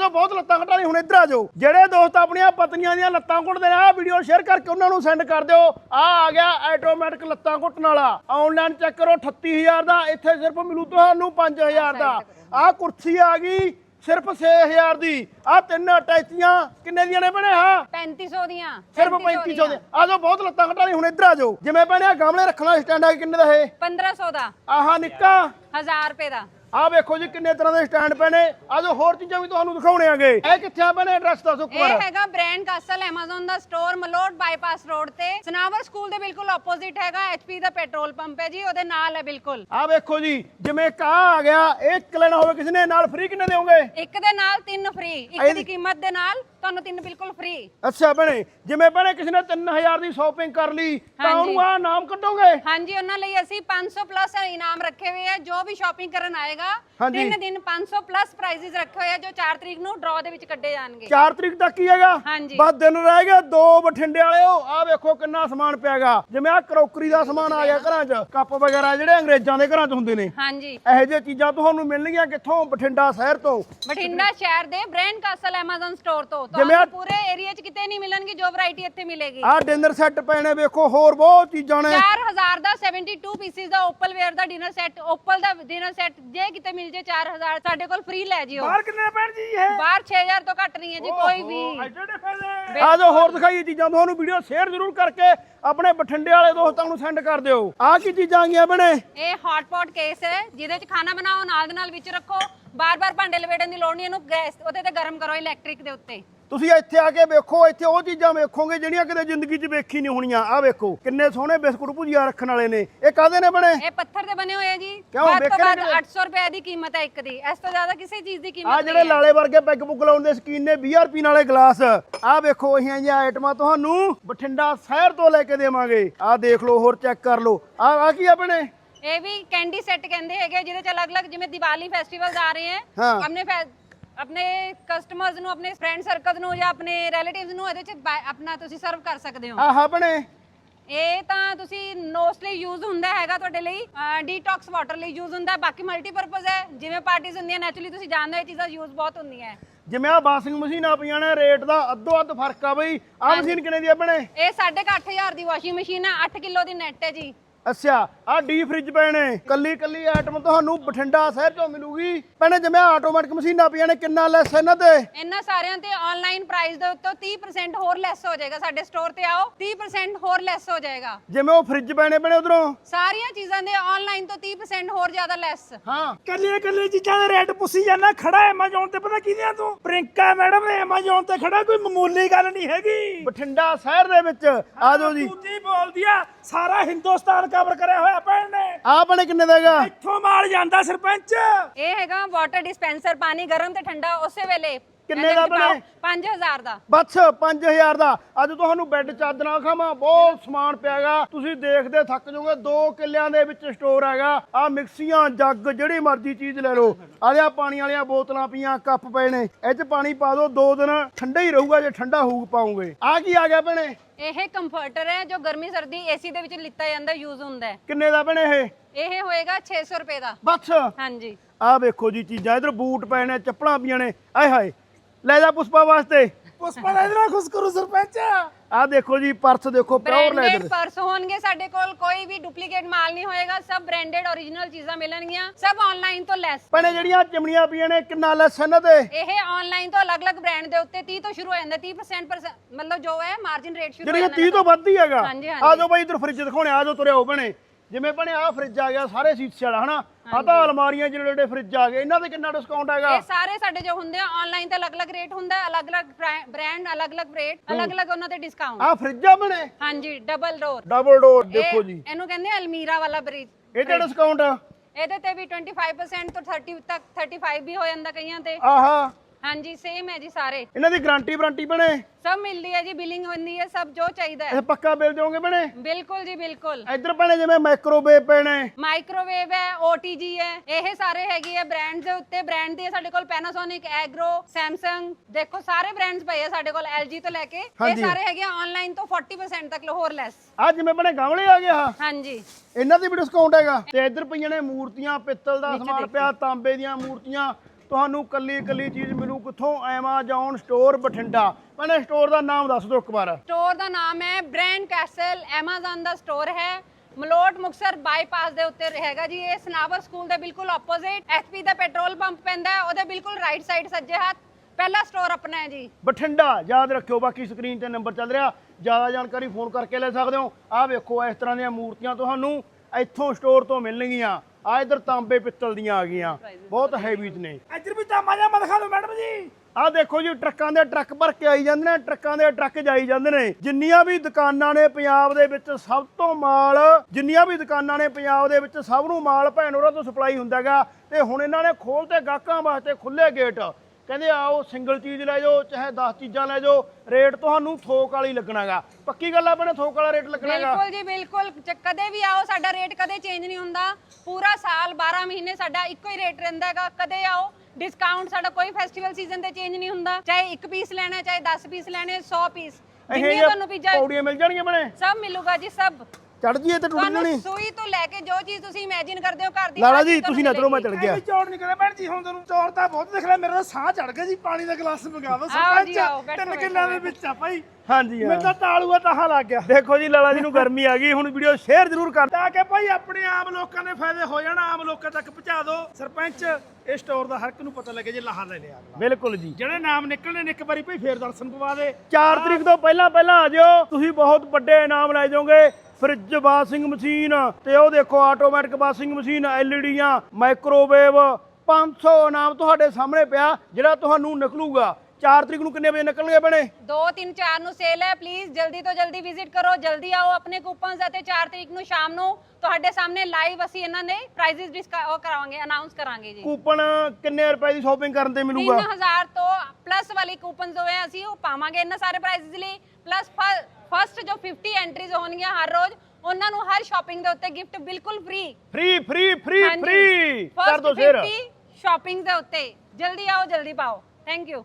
ਜਾਓ ਬਹੁਤ ਲੱਤਾਂ ਘਟਾਣੀ ਹੁਣ ਇੱਧਰ ਆ ਜਾਓ ਜਿਹੜੇ ਦੋਸਤ ਆਪਣੀਆਂ ਪਤਨੀਆਂ ਦੀਆਂ ਲੱਤਾਂ ਘੁੱਟਦੇ ਨੇ ਆਹ ਵੀਡੀਓ ਸ਼ੇਅਰ ਕਰਕੇ ਉਹਨਾਂ ਨੂੰ ਸੈਂਡ ਕਰ ਦਿਓ। ਆ ਆ ਗਿਆ ਆਟੋਮੈਟਿਕ ਲੱਤਾਂ ਘੁੱਟਣ ਵਾਲਾ। ਆਨਲਾਈਨ ਚੈੱਕ ਕਰੋ 38000 ਦਾ ਇੱਥੇ ਸਿਰਫ ਮਿਲੂ ਤੁਹਾਨੂੰ 5000 ਦਾ। ਆਹ ਕੁਰਸੀ ਆ ਗਈ ਸਿਰਫ 6000 ਦੀ। ਆਹ ਤਿੰਨ ਅਟੈਚੀਆਂ ਕਿੰਨੇ ਦੀਆਂ ਨੇ ਬਣੇ ਹਾਂ 3500 ਦੀਆਂ ਸਿਰਫ 3500 ਦੇ ਆ ਜਾਓ ਬਹੁਤ ਲੱਤਾਂ ਘਟਾਣੀ ਹੁਣ ਇੱਧਰ ਆ ਜਾਓ ਜਿਵੇਂ ਬਣਿਆ ਗਮਲੇ ਰੱਖਣਾ ਸਟੈਂਡ ਆ ਕਿੰਨੇ ਦਾ ਇਹ? 1500 ਦਾ। ਆਹਾ ਨਿੱਕਾ। 1000 ਰੁਪਏ ਦਾ। ਆ ਵੇਖੋ ਜੀ ਕਿੰਨੇ ਤਰ੍ਹਾਂ ਦੇ ਸਟੈਂਡ ਪਏ ਨੇ। ਆ ਜੋ ਹੋਰ ਚੀਜ਼ਾਂ ਵੀ ਤੁਹਾਨੂੰ ਦਿਖਾਉਣੇ ਆਗੇ। ਇਹ ਕਿੱਥੇ ਆ ਬਣੇ ਐਡਰੈਸ ਦੱਸੋ ਇੱਕ ਇਹ ਵਾਰ ਹੈਗਾ ਬ੍ਰਾਂਡ ਕਾਸਲ Amazon ਦਾ ਸਟੋਰ ਮਲੋਟ ਬਾਈਪਾਸ ਰੋਡ ਤੇ। ਸਨਾਵਰ ਸਕੂਲ ਦੇ ਬਿਲਕੁਲ ਆਪੋਜ਼ਿਟ ਹੈਗਾ। HP ਦਾ ਪੈਟਰੋਲ ਪੰਪ ਹੈ ਜੀ ਉਹਦੇ ਨਾਲ ਹੈ ਬਿਲਕੁਲ। ਆ ਵੇਖੋ ਜੀ ਜਿਵੇਂ ਕਾ ਆ ਗਿਆ ਇਹ ਇੱਕ ਲੈਣਾ ਹੋਵੇ ਕਿਸੇ ਨੇ ਨਾਲ ਫ੍ਰੀ ਕਿੰਨੇ ਦੇਵੋਗੇ ਇੱਕ ਦੇ ਨਾਲ ਤਿੰਨ ਫ੍ਰੀ ਇੱਕ ਦੀ ਕੀਮਤ ਦੇ ਨਾਲ ਤੁਹਾਨੂੰ ਤਿੰਨ ਬਿਲਕੁਲ ਫ੍ਰੀ ਅੱਛਾ ਬਣੇ ਜਿਵੇਂ ਬਣੇ ਕਿਸੇ ਨੇ 3000 ਦੀ ਸ਼ਾਪਿੰਗ ਕਰ ਲਈ ਤਾਂ ਹਾਂਜੀ। ਉਹਨੂੰ ਆ ਨਾਮ ਕੱਢੋਗੇ? ਹਾਂਜੀ ਉਹਨਾਂ ਲਈ ਅਸੀਂ 500 ਪਲੱਸ ਇਨਾਮ ਰੱਖੇ ਹੋਏ ਆ। ਜੋ ਵੀ ਸ਼ਾਪਿੰਗ ਕਰਨ ਆਏਗਾ ਹਾਂਜੀ। ਤਿੰਨ ਦਿਨ 500 ਪਲੱਸ ਪ੍ਰਾਈਜ਼ਸ ਰੱਖੇ ਹੋਏ ਆ ਜੋ 4 ਤਰੀਕ ਨੂੰ ਡਰਾਅ ਦੇ ਵਿੱਚ ਕੱਢੇ ਜਾਣਗੇ। 4 ਤਰੀਕ ਤੱਕ ਹੀ ਹੈਗਾ? ਹਾਂਜੀ। ਬਸ ਦਿਨ ਰਹਿ ਗਏ ਦੋ ਬਠਿੰਡੇ ਵਾਲਿਓ ਆ ਵੇਖੋ ਕਿੰਨਾ ਸਮਾਨ ਪਿਆਗਾ। ਜਿਵੇਂ ਆ ਕਰੋਕਰੀ ਦਾ ਸਮਾਨ ਆ ਗਿਆ ਘਰਾਂ 'ਚ ਕੱਪ ਵਗੈਰਾ ਜਿਹੜੇ ਅੰਗਰੇਜ਼ਾਂ ਦੇ ਘਰਾਂ 'ਚ ਹੁੰਦੇ ਨੇ। ਹਾਂਜੀ। ਇਹੋ ਜਿਹੀਆਂ ਚੀਜ਼ਾਂ ਤੁਹਾਨੂੰ ਮਿਲਣਗੀਆਂ ਕਿੱਥੋਂ? ਬਠਿੰਡਾ ਸ਼ਹਿਰ ਤੋਂ। ਬਠਿੰਡਾ ਸ਼ਹਿਰ ਦੇ ਬ੍ਰਾਂਡ ਕਾਸਲ Amazon ਸਟੋਰ ਤੋਂ। ਜਿਵੇਂ ਆਹ- ਤੁਹਾਨੂੰ ਪੂਰੇ ਏਰੀਆ 'ਚ ਕਿਤੇ ਨਹੀਂ ਮਿਲਣਗੀ ਜੋ ਵੈਰਾਈਟੀ ਇੱਥੇ ਮਿਲੇਗੀ। ਆ ਡਿਨਰ ਸੈੱਟ ਨੇ ਵੇਖੋ ਹੋਰ ਬਹੁਤ ਚੀਜ਼ਾਂ ਨੇ। 4000 ਦਾ 72 ਪੀਸਿਸ ਦਾ ਓਪਲ ਵੇਅਰ ਦਾ ਡਿਨਰ ਸੈੱਟ ਓਪਲ ਦਾ ਡਿਨਰ ਸੈੱਟ ਜੇ ਕਿਤੇ ਮਿਲ ਜੇ 4000 ਸਾਡੇ ਕੋਲ ਫ੍ਰੀ ਲੈ ਜਿਓ। ਬਾਹਰ ਕਿੰਨੇ ਪੈਣ ਜੀ ਇਹ? ਬਾਹਰ 6000 ਤੋਂ ਘੱਟ ਨਹੀਂ ਹੈ ਜੀ ਕੋਈ ਵੀ। ਆ ਜਾਓ ਹੋਰ ਦਿਖਾਈਏ ਚੀਜ਼ਾਂ ਤੁਹਾਨੂੰ ਵੀਡੀਓ ਸ਼ੇਅਰ ਜ਼ਰੂਰ ਕਰਕੇ ਆਪਣੇ ਬਠਿੰਡੇ ਵਾਲੇ ਦੋਸਤਾਂ ਨੂੰ ਸੈਂਡ ਕਰ ਦਿਓ। ਆ ਕੀ ਚੀਜ਼ਾਂ ਆ ਗਈਆਂ ਬਣੇ ਇਹ ਹੌਟ ਪੌਟ ਕੇਸ ਹੈ ਜਿਹਦੇ 'ਚ ਖਾਣਾ ਬਣਾਓ ਨਾਲ ਦੇ ਨਾਲ ਵਿੱਚ ਰੱਖੋ। ਬਾਰ-ਬਾਰ ਭਾਂਡੇ ਲਵੇੜਨ ਦੀ ਲੋੜ ਨਹੀਂ ਇਹਨੂੰ ਗੈਸ ਉਹਦੇ ਤੇ ਗਰਮ ਕਰੋ ਇਲੈਕਟ੍ਰਿਕ ਦੇ ਉੱਤੇ। ਤੁਸੀਂ ਇੱਥੇ ਆ ਕੇ ਵੇਖੋ ਇੱਥੇ ਉਹ ਚੀਜ਼ਾਂ ਵੇਖੋਗੇ ਜਿਹੜੀਆਂ ਕਿਤੇ ਜ਼ਿੰਦਗੀ 'ਚ ਵੇਖੀ ਨਹੀਂ ਹੋਣੀਆਂ। ਆ ਵੇਖੋ ਕਿੰਨੇ ਸੋਹਣੇ ਬਿਸਕੁਟ ਭੁਜੀਆ ਰੱਖਣ ਵਾਲੇ ਨੇ। ਇਹ ਕਾਦੇ ਨੇ ਬਣੇ? ਇਹ ਪੱਥਰ ਦੇ ਬਣੇ ਹੋਏ ਆ ਜੀ। ਕਿਉਂ? ਵੇਖਣ ਵੱਧ ਕਿਹੜੇ? 800 ਰੁਪਏ ਦੀ ਕੀਮਤ ਹੈ ਇੱਕ ਦੀ। ਇਸ ਤੋਂ ਜ਼ਿਆਦਾ ਕਿਸੇ ਚੀਜ਼ ਦੀ ਕੀਮਤ ਆ ਜਿਹੜੇ ਲਾਲੇ ਵਰਗੇ ਪੈਗ ਪੁੱਗ ਲਾਉਣ ਦੇ ਸਕੀਨ ਨੇ 20 ਰੁਪਏ ਵਾਲੇ ਗਲਾਸ। ਆ ਵੇਖੋ ਇਹੀਆਂ ਜਿਹੀਆਂ ਆਈਟਮਾਂ ਤੁਹਾਨੂੰ ਬਠਿੰਡਾ ਸ਼ਹਿਰ ਤੋਂ ਲੈ ਕੇ ਦੇਵਾਂਗੇ। ਆ ਦੇਖ ਲਓ ਹੋਰ ਚੈੱਕ ਕਰ ਲਓ। ਆ ਆ ਕੀ ਆ ਬਣੇ ਇਹ ਵੀ ਕੈਂਡੀ ਸੈੱਟ ਕਹਿੰਦੇ ਹੈਗੇ ਜਿਹਦੇ ਚ ਅਲੱਗ-ਅਲੱਗ ਜਿਵੇਂ ਦੀਵਾਲੀ ਫੈਸਟੀਵਲਸ ਆ ਰਹੇ ਹੈ। ਹਾਂ। ਆਪਣੇ ਆਪਣੇ ਕਸਟਮਰਸ ਨੂੰ ਆਪਣੇ ਫਰੈਂਡ ਸਰਕਲ ਨੂੰ ਜਾਂ ਆਪਣੇ ਰਿਲੇਟਿਵਸ ਨੂੰ ਇਹਦੇ ਚ ਬਾ- ਆਪਣਾ ਤੁਸੀਂ ਸਰਵ ਕਰ ਸਕਦੇ ਹੋ। ਆਹ ਬਣੇ ਇਹ ਤਾਂ ਤੁਸੀਂ ਨੋਸਲੀ ਯੂਜ਼ ਹੁੰਦਾ ਹੈਗਾ ਤੁਹਾਡੇ ਲਈ। ਡੀਟੌਕਸ ਵਾਟਰ ਲਈ ਯੂਜ਼ ਹੁੰਦਾ ਹੈ, ਬਾਕੀ ਮਲਟੀਪਰਪਸ ਹੈ। ਜਿਵੇਂ ਪਾਰਟੀਆਂ ਹੁੰਦੀਆਂ ਨੈਚੁਰਲੀ ਤੁਸੀਂ ਜਾਣਦੇ ਹੋ ਇਹ ਚੀਜ਼ਾਂ ਯੂਜ਼ ਬਹੁਤ ਹੁੰਦੀਆਂ ਹੈ। ਜਿਵੇਂ ਆ ਵਾਸ਼ਿੰਗ ਮਸ਼ੀਨਾਂ ਪਈਆਂ ਨੇ ਰੇਟ ਦਾ ਅੱਧੋ ਅੱਧ ਫ਼ਰਕ ਆ ਬਈ। ਆ ਮਸ਼ੀਨ ਕਿੰਨੇ ਦੀ ਆ ਬਣੇ ਇਹ 8500 ਦੀ ਵਾਸ਼ਿੰਗ ਮਸ਼ੀਨ ਹੈ 8 ਕਿਲੋ ਦੀ ਨੈਟ ਹੈ ਜੀ। ਅੱਛਾ ਆ ਡੀ ਫ੍ਰਿਜ ਨੇ ਕੱਲੀ ਕੱਲੀ ਆਈਟਮ ਤੁਹਾਨੂੰ ਬਠਿੰਡਾ ਸ਼ਹਿਰ ਚੋਂ ਮਿਲੂਗੀ। ਭੈਣੇ ਜਿਵੇਂ ਆਟੋਮੈਟਿਕ ਮਸ਼ੀਨਾਂ ਪਈਆਂ ਨੇ ਕਿੰਨਾ ਲੈਸ ਇਹਨਾਂ ਤੇ? ਇਹਨਾਂ ਸਾਰਿਆਂ ਤੇ ਆਨਲਾਈਨ ਪ੍ਰਾਈਸ ਦੇ ਉੱਤੇ 30% ਹੋਰ ਲੈਸ ਹੋ ਜਾਏਗਾ ਸਾਡੇ ਸਟੋਰ ਤੇ ਆਓ। 30% ਹੋਰ ਲੈਸ ਹੋ ਜਾਏਗਾ। ਜਿਵੇਂ ਉਹ ਫ੍ਰਿਜ ਨੇ ਬਣੇ ਉਧਰੋਂ? ਸਾਰੀਆਂ ਚੀਜ਼ਾਂ ਦੇ ਆਨਲਾਈਨ ਤੋਂ 30% ਹੋਰ ਜ਼ਿਆਦਾ ਲੈਸ ਹਾਂ। ਕੱਲੇ ਕੱਲੇ ਚੀਜ਼ਾਂ ਦੇ ਰੇਟ ਪੁੱਛੀ ਜਾਂਦਾ ਖੜਾ ਐਮਾਜ਼ੋਨ ਤੇ ਪਤਾ ਕਿਹਦੇ ਆ ਤੂੰ ਪ੍ਰਿੰਕਾ ਮੈਡਮ ਨੇ ਐਮਾਜ਼ੋਨ ਤੇ ਖੜਾ ਕੋਈ ਮਾਮੂਲੀ ਗੱਲ ਨਹੀਂ ਹੈਗੀ। ਬਠਿੰਡਾ ਸ਼ਹਿਰ ਦੇ ਵਿੱਚ ਆ ਜਾਓ ਜੀ। ਦੂਜੀ ਬੋਲਦੀ ਆ? ਸਾਰਾ ਹਿੰਦੁਸਤਾਨ ਕਵਰ ਕਰਿਆ ਹੋਇਆ ਭੈਣ ਨੇ ਆ ਬਣੇ ਕਿੰਨੇ ਦਾ ਹੈਗਾ? ਇੱਥੋਂ ਮਾਲ ਜਾਂਦਾ ਸਰਪੰਚ। ਇਹ ਹੈਗਾ ਵਾਟਰ ਡਿਸਪੈਂਸਰ ਪਾਣੀ ਗਰਮ ਤੇ ਠੰਡਾ ਉਸੇ ਵੇਲੇ ਕਿੰਨੇ ਦਾ ਬਣੇ? 5000 ਦਾ। ਬਸ 5000 ਦਾ। ਅੱਜ ਤੁਹਾਨੂੰ ਬੈੱਡ ਚਾਦਰਾਂ ਖਾਵਾਂ ਬਹੁਤ ਸਮਾਨ ਪਿਆਗਾ। ਤੁਸੀਂ ਦੇਖਦੇ ਥੱਕ ਜਾਓਗੇ। 2 ਕਿੱਲਿਆਂ ਦੇ ਵਿੱਚ ਸਟੋਰ ਹੈਗਾ। ਆ ਮਿਕਸੀਆਂ ਜੱਗ ਜਿਹੜੀ ਮਰਜ਼ੀ ਚੀਜ਼ ਲੈ ਲਓ। ਆਲਿਆ ਪਾਣੀ ਵਾਲੀਆਂ ਬੋਤਲਾਂ ਪਈਆਂ ਕੱਪ ਪਏ ਨੇ। ਇਹ 'ਚ ਪਾਣੀ ਪਾ ਦਿਓ। ਦੋ ਦਿਨ ਠੰਡਾ ਹੀ ਰਹੂਗਾ। ਜੇ ਠੰਡਾ ਹੋਊ ਪਾਉਂਗੇ। ਆ ਕੀ ਆ ਗਿਆ ਭੈਣੇ? ਇਹ ਕੰਫਰਟਰ ਹੈ ਜੋ ਗਰਮੀ ਸਰਦੀ ਏਸੀ ਦੇ ਵਿੱਚ ਲਿੱਤਾ ਜਾਂਦਾ ਯੂਜ਼ ਹੁੰਦਾ ਹੈ। ਕਿੰਨੇ ਦਾ ਭੈਣੇ ਇਹ? ਇਹ ਹੋਏਗਾ 600 ਰੁਪਏ ਦਾ। ਬਸ। ਹਾਂਜੀ। ਆ ਵੇਖੋ ਜੀ ਚੀਜ਼ਾਂ। ਇਧਰ ਬੂਟ ਪਏ ਨੇ ਚੱਪਲਾਂ ਪਈਆਂ ਨੇ। ਆਏ ਹਾਏ। ਲੈ ਜਾ ਪੁਸ਼ਪਾ ਵਾਸਤੇ। ਪੁਸ਼ਪਾ ਦਾ ਇਧਰ ਖੁਸ਼ ਕਰੂ ਸਰਪੰਚ। ਆ ਦੇਖੋ ਜੀ ਪਰਸ ਦੇਖੋ ਪਿਓਰ ਬ੍ਰਾਂਡਡ ਲੈਦਰ ਪਰਸ ਹੋਣਗੇ ਸਾਡੇ ਕੋਲ ਕੋਈ ਵੀ ਡੁਪਲੀਕੇਟ ਮਾਲ ਨਹੀਂ ਹੋਏਗਾ ਸਭ ਬ੍ਰਾਂਡਡ origignal ਚੀਜ਼ਾਂ ਮਿਲਣਗੀਆਂ ਸਭ ਆਨਲਾਈਨ ਤੋਂ ਲੈਸ ਭੈਣੇ ਜਿਹੜੀਆਂ ਚਿਮਨੀਆਂ ਪਈਆਂ ਨੇ ਕਿੰਨਾ ਲੈਸ ਇਹਨਾਂ ਤੇ? ਇਹ ਆਨਲਾਈਨ ਤੋਂ ਅਲੱਗ-ਅਲੱਗ ਬ੍ਰਾਂਡ ਦੇ ਉੱਤੇ 30 ਤੋਂ ਸ਼ੁਰੂ ਹੋ ਜਾਂਦਾ 30% percent ਮਤਲਬ ਜੋ ਹੈ ਮਾਰਜਿਨ ਰੇਟ ਸ਼ੁਰੂ ਹੋ ਜਿਹੜੀਆਂ ਜਾਂਦਾ 30 ਤੋਂ ਵੱਧ ਹੀ ਹੈਗਾ। ਹਾਂਜੀ, ਆ ਹਾਂਜੀ। ਜਾਓ ਬਾਈ ਇਧਰ ਫ੍ਰਿਜ ਦਿਖਾਉਣੇ ਆ ਜਾਓ ਤੁਰੇ ਹੋ ਭੈਣੇ। ਜਿਵੇਂ ਭੈਣੇ ਆ ਫ੍ਰਿਜ ਆ ਗਿਆ ਸਾਰੇ ਸੀਸੇ ਵਾਲਾ ਹਨਾ? ਆ ਤਾਂ ਅਲਮਾਰੀਆਂ ਜਿਹੜੇ ਜਿਹੜੇ ਫ੍ਰਿਜ ਆ ਗਏ ਇਹਨਾਂ ਤੇ ਕਿੰਨਾ ਡਿਸਕਾਊਂਟ ਹੈਗਾ? ਇਹ ਸਾਰੇ ਸਾਡੇ ਜੋ ਹੁੰਦੇ ਆ ਆਨਲਾਈਨ ਤੇ ਅਲੱਗ-ਅਲੱਗ ਰੇਟ ਹੁੰਦਾ ਅਲੱਗ-ਅਲੱਗ ਬ੍ਰਾਂਡ ਅਲੱਗ-ਅਲੱਗ ਰੇਟ ਅਲੱਗ-ਅਲੱਗ ਉਹਨਾਂ ਤੇ ਡਿਸਕਾਊਂਟ ਆ ਫ੍ਰਿਜ ਆ ਭੈਣੇ ਹਾਂਜੀ ਡਬਲ ਡੋਰ ਡਬਲ ਡੋਰ ਦੇਖੋ ਜੀ। ਇਹਨੂੰ ਕਹਿੰਦੇ ਆ ਅਲਮੀਰਾ ਵਾਲਾ ਬ੍ਰਿਜ ਇਹ ਤੇ ਡਿਸਕਾਊਂਟ ਇਹਦੇ ਤੇ ਵੀ 25% ਤੋਂ 30 ਤੱਕ 35 ਵੀ ਹੋ ਜਾਂਦਾ ਕਈਆਂ ਤੇ। ਆਹਾ। ਹਾਂਜੀ ਸੇਮ ਹੈ ਜੀ ਸਾਰੇ। ਇਹਨਾਂ ਦੀ ਗਾਰੰਟੀ ਵਾਰੰਟੀ ਭੈਣੇ ਸਭ ਮਿਲਦੀ ਹੈ ਜੀ ਬਿਲਿੰਗ ਹੁੰਦੀ ਹੈ ਸਭ ਜੋ ਚਾਹੀਦਾ ਹੈ। ਇਹ ਪੱਕਾ ਬਿੱਲ ਦਿਓਗੇ ਭੈਣੇ ਬਿਲਕੁਲ ਜੀ ਬਿਲਕੁਲ। ਇੱਧਰ ਭੈਣੇ ਜਿਵੇਂ ਮਾਈਕ੍ਰੋਵੇਵ ਨੇ ਮਾਈਕ੍ਰੋਵੇਵ ਹੈ OTG ਹੈ ਇਹ ਸਾਰੇ ਹੈਗੇ ਆ ਬ੍ਰਾਂਡਸ ਦੇ ਉੱਤੇ। ਬ੍ਰਾਂਡ ਦੇ ਸਾਡੇ ਕੋਲ Panasonic ਐਗਰੋ Samsung ਦੇਖੋ ਸਾਰੇ ਬ੍ਰਾਂਡਸ ਪਏ ਆ ਸਾਡੇ ਕੋਲ LG ਤੋਂ ਲੈ ਕੇ। ਇਹ ਹਾਂਜੀ। ਸਾਰੇ ਹੈਗੇ ਆਨਲਾਈਨ ਤੋਂ 40% ਤੱਕ ਹੋਰ ਲੈਸ ਆ ਜਿਵੇਂ ਭੈਣੇ ਗਮਲੇ ਆ ਗਏ ਆ? ਹਾਂਜੀ। ਇਹਨਾਂ ਦੀ ਵੀ ਡਿਸਕਾਊਂਟ ਹੈਗਾ। ਤੇ ਇੱਧਰ ਪਈਆਂ ਨੇ ਮੂਰਤੀਆਂ ਪਿੱਤਲ ਦਾ ਸਮਾਨ ਪਿਆ ਤਾਂਬੇ ਦੀਆਂ ਮੂਰਤੀਆਂ। ਤੁਹਾਨੂੰ ਕੱਲੀ ਕੱਲੀ ਚੀਜ਼ ਮਿਲੂ ਕਿੱਥੋਂ? Amazon store Bathinda. ਭੈਣੇ ਸਟੋਰ ਦਾ ਨਾਮ ਦੱਸ ਦਿਓ ਇੱਕ ਵਾਰ। ਸਟੋਰ ਦਾ ਨਾਮ ਹੈ ਬ੍ਰਾਂਡ ਕੈਸਲ Amazon ਦਾ ਸਟੋਰ ਹੈ। ਮਲੋਟ ਮੁਕਸਰ ਬਾਈਪਾਸ ਦੇ ਉੱਤੇ ਹੈਗਾ ਜੀ ਇਹ। ਸਨਾਵਰ ਸਕੂਲ ਦੇ ਬਿਲਕੁਲ ਆਪੋਜ਼ਿਟ ਐਚਪੀ ਦਾ ਪੈਟਰੋਲ ਪੰਪ ਪੈਂਦਾ ਹੈ ਉਹਦੇ ਬਿਲਕੁਲ ਰਾਈਟ ਸਾਈਡ ਸੱਜੇ ਹੱਥ। ਪਹਿਲਾ ਸਟੋਰ ਆਪਣਾ ਹੈ ਜੀ। ਬਠਿੰਡਾ ਯਾਦ ਰੱਖਿਓ ਬਾਕੀ ਸਕਰੀਨ ਤੇ ਨੰਬਰ ਚੱਲ ਰਿਹਾ। ਜ਼ਿਆਦਾ ਜਾਣਕਾਰੀ ਫੋਨ ਕਰਕੇ ਲੈ ਸਕਦੇ ਹੋ। ਆਹ ਵੇਖੋ ਇਸ ਤਰ੍ਹਾਂ ਦੀਆਂ ਮੂਰਤੀਆਂ ਤੁਹਾਨੂੰ ਇੱਥੋਂ ਸਟੋਰ ਤੋਂ ਮਿਲਣਗੀਆਂ। ਆ ਇਧਰ ਤਾਂਬੇ ਪਿੱਤਲ ਦੀਆਂ ਆ ਗਈਆਂ। ਬਹੁਤ ਹੈਵੀ ਨੇ। ਇੱਧਰ ਵੀ ਤਾਂ ਮਜਾ ਦਿਖਾ ਦਿਓ ਮੈਡਮ ਜੀ। ਆਹ ਦੇਖੋ ਜੀ ਟਰੱਕਾਂ ਦੇ ਟਰੱਕ ਭਰ ਕੇ ਆਈ ਜਾਂਦੇ ਨੇ ਟਰੱਕਾਂ ਦੇ ਟਰੱਕ ਜਾਈ ਜਾਂਦੇ ਨੇ। ਜਿੰਨੀਆਂ ਵੀ ਦੁਕਾਨਾਂ ਨੇ ਪੰਜਾਬ ਦੇ ਵਿੱਚ ਸਭ ਤੋਂ ਮਾਲ ਜਿੰਨੀਆਂ ਵੀ ਦੁਕਾਨਾਂ ਨੇ ਪੰਜਾਬ ਦੇ ਵਿੱਚ ਸਭ ਨੂੰ ਮਾਲ ਭੈਣ ਹੋਰਾਂ ਤੋਂ ਸਪਲਾਈ ਹੁੰਦਾਗਾ ਤੇ ਹੁਣ ਇਹਨਾਂ ਨੇ ਖੋਲ ਤੇ ਗਾਹਕਾਂ ਵਾਸਤੇ ਖੁੱਲੇ ਗੇਟ ਕਹਿੰਦੇ ਆਓ ਸਿੰਗਲ ਚੀਜ਼ ਲੈ ਜਾਓ ਚਾਹੇ 10 ਚੀਜ਼ਾਂ ਲੈ ਜਾਓ ਰੇਟ ਤੁਹਾਨੂੰ ਥੋਕ ਵਾਲੀ ਲੱਗਣਾਗਾ ਪੱਕੀ ਗੱਲ ਆ ਬਣੇ ਥੋਕ ਵਾਲਾ ਰੇਟ ਲੱਗਣਾਗਾ ਬਿਲਕੁਲ ਜੀ ਬਿਲਕੁਲ। ਕਦੇ ਵੀ ਆਓ ਸਾਡਾ ਰੇਟ ਕਦੇ ਚੇਂਜ ਨਹੀਂ ਹੁੰਦਾ। ਪੂਰਾ ਸਾਲ 12 ਮਹੀਨੇ ਸਾਡਾ ਇੱਕੋ ਹੀ ਰੇਟ ਰਹਿੰਦਾ ਹੈਗਾ। ਕਦੇ ਆਓ ਡਿਸਕਾਊਂਟ ਸਾਡਾ ਕੋਈ ਫੈਸਟੀਵਲ ਸੀਜ਼ਨ ਤੇ ਚੇਂਜ ਨਹੀਂ ਹੁੰਦਾ। ਚਾਹੇ ਇੱਕ ਪੀਸ ਲੈਣਾ ਚਾਹੇ 10 ਪੀਸ ਲੈਣੇ 100 ਪੀਸ ਜਿੰਨੀਆਂ ਤੁਹਾਨੂੰ ਪੀਜ਼ਾ ਪੌੜੀਆਂ ਮਿਲ ਜਾਣਗੀਆਂ ਬਣੇ ਸਭ ਮਿਲੂਗਾ ਜੀ ਸਭ। ਚੜ ਜੀਏ ਤੇ ਟੁੱਟ ਤੁਹਾਨੂੰ ਜਾਣੀ ਸੂਈ ਤੋਂ ਲੈ ਕੇ ਜੋ ਚੀਜ਼ ਤੁਸੀਂ ਇਮੇਜਿਨ ਕਰਦੇ ਹੋ ਘਰ ਦੀ ਲਾਲਾ ਜੀ ਤੁਸੀਂ ਨਾ ਚਲੋ ਮੈਂ ਚੜ ਗਿਆ। ਇਹ ਚੌੜ ਨਹੀਂ ਕਰੇ ਭੈਣ ਜੀ ਹੁਣ ਤੁਹਾਨੂੰ ਚੌੜ ਤਾਂ ਬਹੁਤ ਦਿਖ ਲਿਆ ਮੇਰਾ ਤਾਂ ਸਾਹ ਚੜ ਗਿਆ ਜੀ ਪਾਣੀ ਦਾ ਗਲਾਸ ਮੰਗਾ ਸਰਪੰਚ ਤਿੰਨ ਕਿੱਲਿਆਂ ਦੇ। ਵਿੱਚ ਆ ਭਾਈ। ਹਾਂਜੀ ਹਾਂ। ਤਾਂ ਤਾਲੂਆ ਤਾਹਾ ਲੱਗ ਗਿਆ। ਦੇਖੋ ਜੀ ਲਾਲਾ ਜੀ ਨੂੰ ਗਰਮੀ ਆ ਗਈ ਹੁਣ ਵੀਡੀਓ ਸ਼ੇਅਰ ਜ਼ਰੂਰ ਕਰ। ਤਾਂ ਕਿ ਭਾਈ ਆਪਣੇ ਆਮ ਲੋਕਾਂ ਦੇ ਫਾਇਦੇ ਹੋ ਜਾਣ ਆਮ ਲੋਕਾਂ ਤੱਕ ਪਹੁੰਚਾ ਦਿਓ। ਸਰਪੰਚ ਇਹ ਸਟੋਰ ਦਾ ਹਰ ਇੱਕ ਨੂੰ ਪਤਾ ਲੱਗੇ ਜੇ ਲਾਹਾ ਲੈ ਲਿਆ ਅਗਲਾ। ਬਿਲਕੁਲ ਜੀ। ਜਿਹੜੇ ਨਾਮ ਨਿਕਲਣੇ ਨੇ ਇੱਕ ਵਾਰੀ ਭਾਈ ਫੇਰ ਦਰਸ਼ਨ ਪਵਾ ਦੇ। 4 ਤਰੀਕ ਤੋਂ ਪਹਿਲਾਂ ਪਹਿਲਾਂ ਆ ਜਿਓ। ਤੁਸੀਂ ਬਹੁਤ ਵੱਡੇ ਇਨਾਮ ਲੈ ਜਾਓਗੇ। ਫ੍ਰਿਜ ਵਾਸ਼ਿੰਗ ਮਸ਼ੀਨ ਤੇ ਉਹ ਦੇਖੋ ਆਟੋਮੈਟਿਕ ਵਾਸ਼ਿੰਗ ਮਸ਼ੀਨ, ਐਲਈਡੀਆਂ, ਮਾਈਕ੍ਰੋਵੇਵ 500 ਇਨਾਮ ਤੁਹਾਡੇ ਸਾਹਮਣੇ ਪਿਆ, ਜਿਹੜਾ ਤੁਹਾਨੂੰ ਨਿਕਲੂਗਾ। 4 ਤਰੀਕ ਨੂੰ ਕਿੰਨੇ ਵਜੇ ਨਿਕਲਣਗੇ ਬਣੇ 2 3 4 ਨੂੰ ਸੇਲ ਹੈ। ਪਲੀਜ਼ ਜਲਦੀ ਤੋਂ ਜਲਦੀ ਵਿਜ਼ਿਟ ਕਰੋ। ਜਲਦੀ ਆਓ ਆਪਣੇ ਕੂਪਨਸ ਅਤੇ 4 ਤਰੀਕ ਨੂੰ ਸ਼ਾਮ ਨੂੰ ਤੁਹਾਡੇ ਸਾਹਮਣੇ ਲਾਈਵ ਅਸੀਂ ਇਹਨਾਂ ਦੇ ਪ੍ਰਾਈਜ਼ਸ ਡਿਸਕਾ ਉਹ ਕਰਾਵਾਂਗੇ ਅਨਾਉਂਸ ਕਰਾਂਗੇ ਜੀ। ਕੂਪਨ ਕਿੰਨੇ ਰੁਪਏ ਦੀ ਸ਼ਾਪਿੰਗ ਕਰਨ ਤੇ ਮਿਲੂਗਾ? 3000 ਤੋਂ ਪਲੱਸ ਵਾਲੀ ਕੂਪਨਸ ਜੋ ਹੈ ਅਸੀਂ ਉਹ ਪਾਵਾਂਗੇ ਇਹਨਾਂ ਸਾਰੇ ਪ੍ਰਾਈਜ਼ਸ ਲਈ। ਪਲੱਸ ਫਸਟ ਜੋ 50 ਐਂਟਰੀਜ਼ ਹੋਣਗੀਆਂ ਹਰ ਰੋਜ਼ ਉਹਨਾਂ ਨੂੰ ਹਰ ਸ਼ਾਪਿੰਗ ਦੇ ਉੱਤੇ ਗਿਫਟ ਬਿਲਕੁਲ free free free free free ਕਰ ਦੋ ਸ਼ੇਅਰ। 50 ਸ਼ਾਪਿੰਗ ਦੇ ਉੱਤੇ। ਜਲਦੀ ਆਓ ਜਲਦੀ ਪਾਓ। Thank you